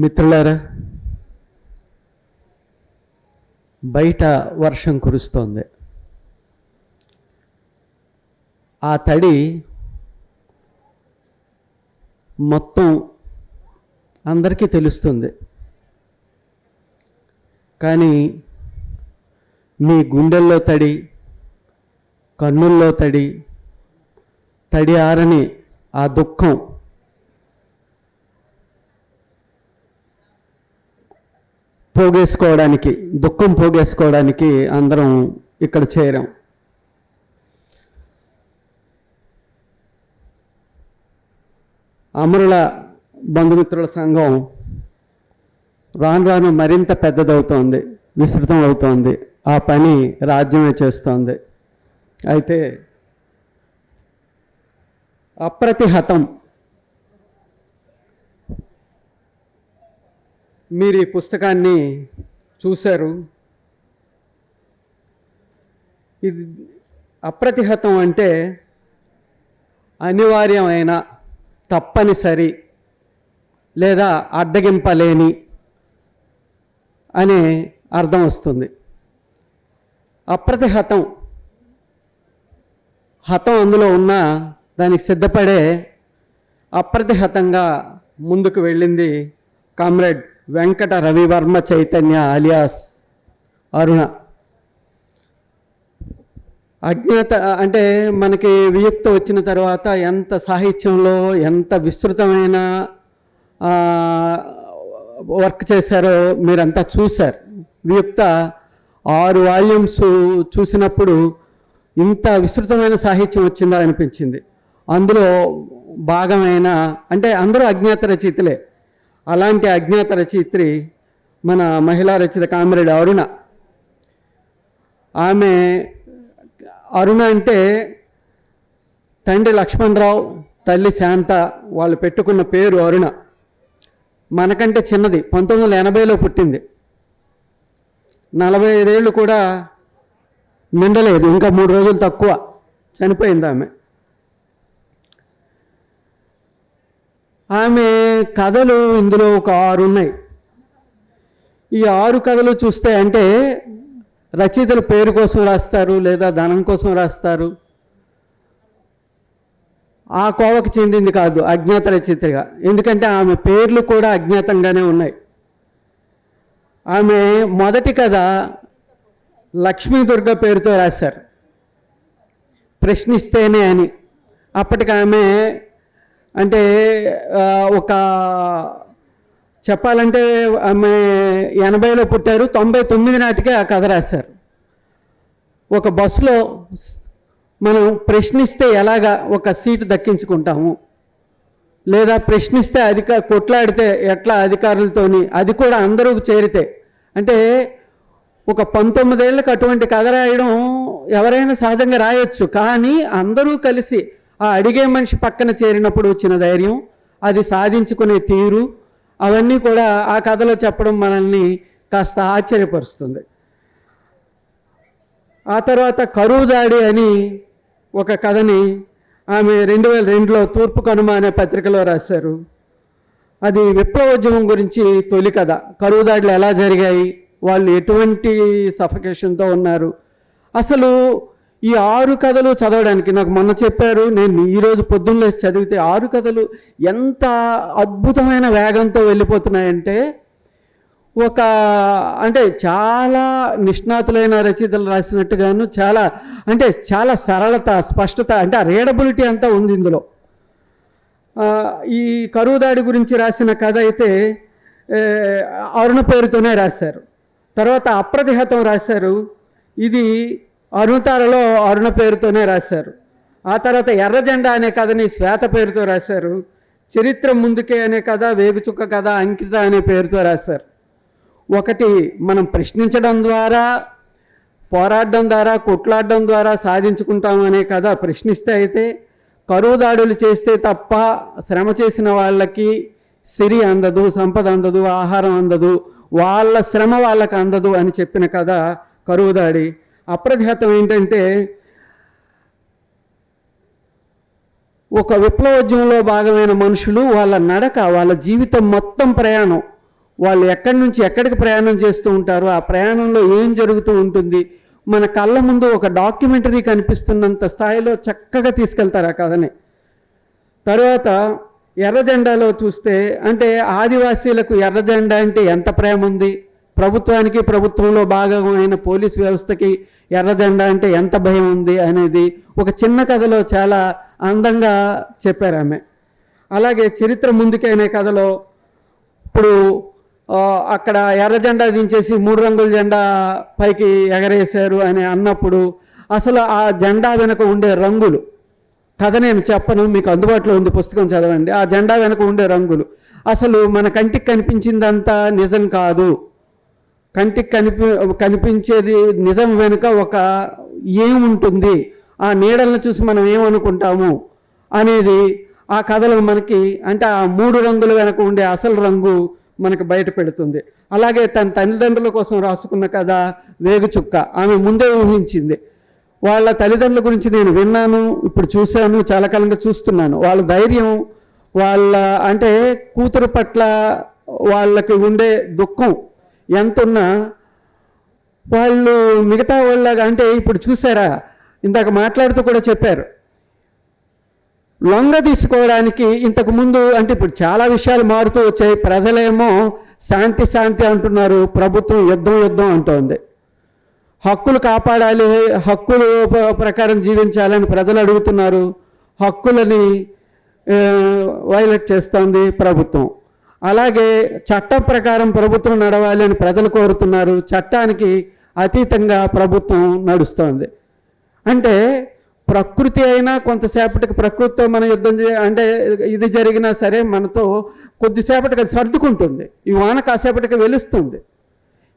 మిత్రులారా బయట వర్షం కురుస్తోంది. ఆ తడి మొత్తం అందరికీ తెలుస్తుంది. కానీ మీ గుండెల్లో తడి కన్నుల్లో తడి తడి ఆరని ఆ దుఃఖం పోగేసుకోవడానికి దుఃఖం పోగేసుకోవడానికి అందరం ఇక్కడ చేరాం. అమరుల బంధుమిత్రుల సంఘం రాను రాను మరింత పెద్దదవుతోంది విస్తృతం అవుతోంది. ఆ పని రాజ్యమే చేస్తోంది. అయితే అప్రతిహతం మీరు ఈ పుస్తకాన్ని చూశారు. ఇది అప్రతిహతం అంటే అనివార్యమైన తప్పనిసరి లేదా అడ్డగింపలేని అనే అర్థం వస్తుంది. అప్రతిహతం హతం అందులో ఉన్న దానికి సిద్ధపడే అప్రతిహతంగా ముందుకు వెళ్ళింది కామ్రేడ్ వెంకట రవివర్మ చైతన్య అలియాస్ అరుణ. అజ్ఞాత అంటే మనకి వియుక్త వచ్చిన తర్వాత ఎంత సాహిత్యంలో ఎంత విస్తృతమైన వర్క్ చేశారో మీరంతా చూశారు. వియుక్త ఆరు వాల్యూమ్స్ చూసినప్పుడు ఇంత విస్తృతమైన సాహిత్యం వచ్చిందా అనిపించింది. అందులో భాగమైన అంటే అందరూ అజ్ఞాత రచయితలే. అలాంటి అజ్ఞాత రచయిత్రి మన మహిళా రచిత కామ్రేడ్ అరుణ. ఆమె అరుణ అంటే తండ్రి లక్ష్మణరావు తల్లి శాంత వాళ్ళు పెట్టుకున్న పేరు అరుణ. మనకంటే చిన్నది పంతొమ్మిది వందల ఎనభైలో పుట్టింది. నలభై ఐదేళ్ళు కూడా నిండలేదు ఇంకా మూడు రోజులు తక్కువ. చనిపోయింది ఆమె. ఆమె కథలు ఇందులో ఒక ఆరు ఉన్నాయి ఈ ఆరు కథలు చూస్తే అంటే రచయితలు పేరు కోసం రాస్తారు లేదా ధనం కోసం రాస్తారు. ఆ కోవకు చెందింది కాదు అజ్ఞాత రచయితగా. ఎందుకంటే ఆమె పేర్లు కూడా అజ్ఞాతంగానే ఉన్నాయి. ఆమె మొదటి కథ లక్ష్మీ దుర్గ పేరుతో రాశారు. ప్రశ్నిస్తేనే అని. అప్పటికి ఆమె అంటే ఒక చెప్పాలంటే ఆమె ఎనభైలో పుట్టారు తొంభై తొమ్మిది నాటికే ఆ కథ రాశారు. ఒక బస్సులో మనం ప్రశ్నిస్తే ఎలాగా ఒక సీటు దక్కించుకుంటాము? లేదా ప్రశ్నిస్తే అధిక కొట్లాడితే ఎట్లా అధికారులతోని అది కూడా అందరూ చేరితే. అంటే ఒక పంతొమ్మిదేళ్ళకి అటువంటి కథ రాయడం ఎవరైనా సహజంగా రాయొచ్చు కానీ అందరూ కలిసి ఆ అడిగే మనిషి పక్కన చేరినప్పుడు వచ్చిన ధైర్యం అది సాధించుకునే తీరు అవన్నీ కూడా ఆ కథలో చెప్పడం మనల్ని కాస్త ఆశ్చర్యపరుస్తుంది. ఆ తర్వాత కరువు దాడి అని ఒక కథని ఆమె రెండు వేల రెండులో తూర్పు కనుమ అనే పత్రికలో రాశారు. అది విప్లవోద్యమం గురించి తొలి కథ. కరువు దాడులు ఎలా జరిగాయి? వాళ్ళు ఎటువంటి సఫకేషన్తో ఉన్నారు? అసలు ఈ ఆరు కథలు చదవడానికి నాకు మొన్న చెప్పారు నేను ఈరోజు పొద్దున్నే చదివితే ఆరు కథలు ఎంత అద్భుతమైన వేగంతో వెళ్ళిపోతున్నాయంటే ఒక అంటే చాలా నిష్ణాతులైన రచయితలు రాసినట్టుగాను చాలా అంటే చాలా సరళత స్పష్టత అంటే ఆ రీడబిలిటీ అంతా ఉంది ఇందులో. ఈ కరువు దాడి గురించి రాసిన కథ అయితే అరుణ పేరుతోనే రాశారు. తర్వాత అప్రతిహతం రాశారు. ఇది అరుణతారలో అరుణ పేరుతోనే రాశారు. ఆ తర్వాత ఎర్ర జెండా అనే కథని శ్వేత పేరుతో రాశారు. చరిత్ర ముందుకే అనే కథ వేగుచుక్క కథ అంకిత అనే పేరుతో రాశారు. ఒకటి మనం ప్రశ్నించడం ద్వారా పోరాడడం ద్వారా కొట్లాడడం ద్వారా సాధించుకుంటాం అనే కథ ప్రశ్నిస్తే అయితే కరువు దాడులు చేస్తే తప్ప శ్రమ చేసిన వాళ్ళకి సిరి అందదు సంపద అందదు ఆహారం అందదు వాళ్ళ శ్రమ వాళ్ళకి అందదు అని చెప్పిన కథ కరువు దాడి. అప్రజాతం ఏంటంటే ఒక విప్లవోద్యమంలో భాగమైన మనుషులు వాళ్ళ నడక వాళ్ళ జీవితం మొత్తం ప్రయాణం. వాళ్ళు ఎక్కడి నుంచి ఎక్కడికి ప్రయాణం చేస్తూ ఉంటారు ఆ ప్రయాణంలో ఏం జరుగుతూ ఉంటుంది? మన కళ్ళ ముందు ఒక డాక్యుమెంటరీ కనిపిస్తున్నంత స్థాయిలో చక్కగా తీసుకెళ్తారు ఆ కథని. తర్వాత ఎర్రజెండాలో చూస్తే అంటే ఆదివాసీలకు ఎర్రజెండా అంటే ఎంత ప్రేమ ఉంది? ప్రభుత్వానికి ప్రభుత్వంలో భాగమైన పోలీస్ వ్యవస్థకి ఎర్రజెండా అంటే ఎంత భయం ఉంది అనేది ఒక చిన్న కథలో చాలా అందంగా చెప్పారు ఆమె. అలాగే చరిత్ర ముందుకే కథలో ఇప్పుడు అక్కడ ఎర్ర జెండా దించేసి మూడు రంగుల జెండా పైకి ఎగరేశారు అని అన్నప్పుడు అసలు ఆ జెండా వెనుక ఉండే రంగులు కథ నేను చెప్పను మీకు అందుబాటులో ఉంది పుస్తకం చదవండి ఆ జెండా వెనుక ఉండే రంగులు అసలు మన కంటికి కనిపించిందంతా నిజం కాదు. కంటికి కనిపి కనిపించేది నిజం వెనుక ఒక ఏముంటుంది? ఆ నీడలను చూసి మనం ఏమనుకుంటాము? అనేది ఆ కథలో మనకి అంటే ఆ మూడు రంగుల వెనక ఉండే అసలు రంగు మనకు బయట పెడుతుంది. అలాగే తన తల్లిదండ్రుల కోసం రాసుకున్న కథ వేగుచుక్క. ఆమె ముందే ఊహించింది. వాళ్ళ తల్లిదండ్రుల గురించి నేను విన్నాను ఇప్పుడు చూశాను చాలా కాలంగా చూస్తున్నాను. వాళ్ళ ధైర్యం వాళ్ళ అంటే కూతురు పట్ల వాళ్ళకి ఉండే దుఃఖం ఎంత ఉన్నా వాళ్ళు మిగతా వాళ్ళగా అంటే ఇప్పుడు చూసారా? ఇందాక మాట్లాడుతూ కూడా చెప్పారు. లొంగ తీసుకోవడానికి ఇంతకు ముందు అంటే ఇప్పుడు చాలా విషయాలు మారుతూ వచ్చాయి. ప్రజలేమో శాంతి శాంతి అంటున్నారు. ప్రభుత్వం యుద్ధం యుద్ధం అంటోంది. హక్కులు కాపాడాలి హక్కులు ప్రకారం జీవించాలని ప్రజలు అడుగుతున్నారు. హక్కులని వైలెట్ చేస్తోంది ప్రభుత్వం. అలాగే చట్టం ప్రకారం ప్రభుత్వం నడవాలి అని ప్రజలు కోరుతున్నారు. చట్టానికి అతీతంగా ప్రభుత్వం నడుస్తోంది. అంటే ప్రకృతి అయినా కొంతసేపటికి ప్రకృతితో మన యుద్ధం చే అంటే ఇది జరిగినా సరే మనతో కొద్దిసేపటికి అది సర్దుకుంటుంది. ఈ వాన కాసేపటికి వెలుస్తుంది.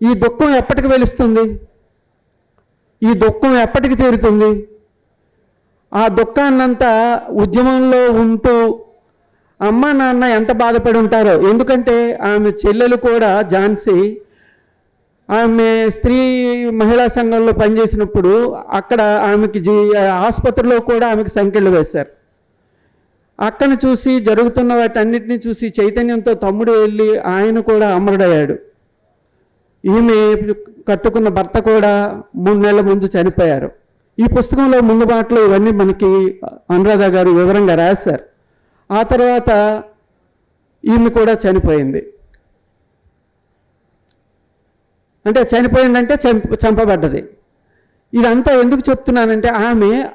ఈ దుఃఖం ఎప్పటికి వెలుస్తుంది? ఈ దుఃఖం ఎప్పటికి తీరుతుంది? ఆ దుఃఖాన్నంతా ఉద్యమంలో ఉంటూ అమ్మ నాన్న ఎంత బాధపడి ఉంటారో. ఎందుకంటే ఆమె చెల్లెలు కూడా ఝాన్సీ ఆమె స్త్రీ మహిళా సంఘంలో పనిచేసినప్పుడు అక్కడ ఆమెకి జీ ఆసుపత్రిలో కూడా ఆమెకి సంఖ్యలు వేశారు. అక్కను చూసి జరుగుతున్న వాటన్నిటిని చూసి చైతన్యంతో తమ్ముడు వెళ్ళి ఆయన కూడా అమరుడయ్యాడు. ఈమె కట్టుకున్న భర్త కూడా మూడు నెలల ముందు చనిపోయారు. ఈ పుస్తకంలో ముందు మాటలు ఇవన్నీ మనకి అనురాధ గారు వివరంగా రాశారు. ఆ తర్వాత ఈమె కూడా చనిపోయింది. అంటే చనిపోయిందంటే చంప చంపబడ్డది. ఇదంతా ఎందుకు చెప్తున్నానంటే ఆమె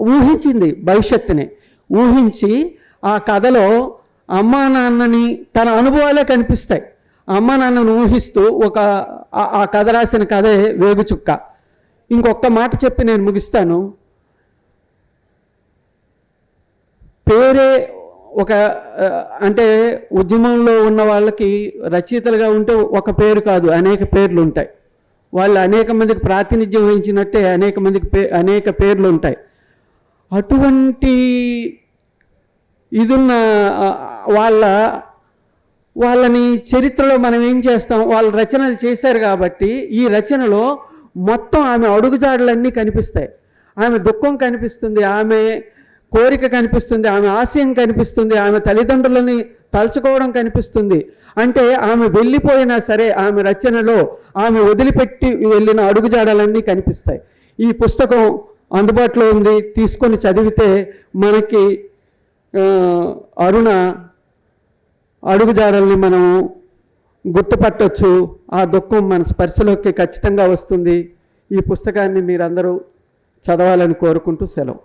ఊహించింది భవిష్యత్తుని. ఊహించి ఆ కథలో అమ్మా నాన్నని తన అనుభవాలే కనిపిస్తాయి. అమ్మా నాన్నను ఊహిస్తూ ఒక ఆ- ఆ కథ రాసిన కథే వేగుచుక్క ఇంకొక మాట చెప్పి నేను ముగిస్తాను. పేరే ఒక అంటే ఉద్యమంలో ఉన్న వాళ్ళకి రచయితలుగా ఉంటే ఒక పేరు కాదు అనేక పేర్లు ఉంటాయి వాళ్ళు అనేక మందికి ప్రాతినిధ్యం వహించినట్టే అనేక మందికి పే అనేక పేర్లు ఉంటాయి అటువంటి ఇదున్న వాళ్ళ వాళ్ళని చరిత్రలో మనం ఏం చేస్తాం? వాళ్ళు రచనలు చేశారు కాబట్టి ఈ రచనలో మొత్తం ఆమె అడుగుజాడలన్నీ కనిపిస్తాయి. ఆమె దుఃఖం కనిపిస్తుంది. ఆమె కోరిక కనిపిస్తుంది ఆమె ఆశయం కనిపిస్తుంది ఆమె తల్లిదండ్రులని తలుచుకోవడం కనిపిస్తుంది. అంటే ఆమె వెళ్ళిపోయినా సరే ఆమె రచనలో ఆమె వదిలిపెట్టి వెళ్ళిన అడుగుజాడలన్నీ కనిపిస్తాయి. ఈ పుస్తకం అందుబాటులో ఉంది తీసుకొని చదివితే మనకి అరుణ అడుగుజాడల్ని మనం గుర్తుపట్టవచ్చు ఆ దుఃఖం మన స్పర్శలోకి ఖచ్చితంగా వస్తుంది. ఈ పుస్తకాన్ని మీరందరూ చదవాలని కోరుకుంటూ సెలవు.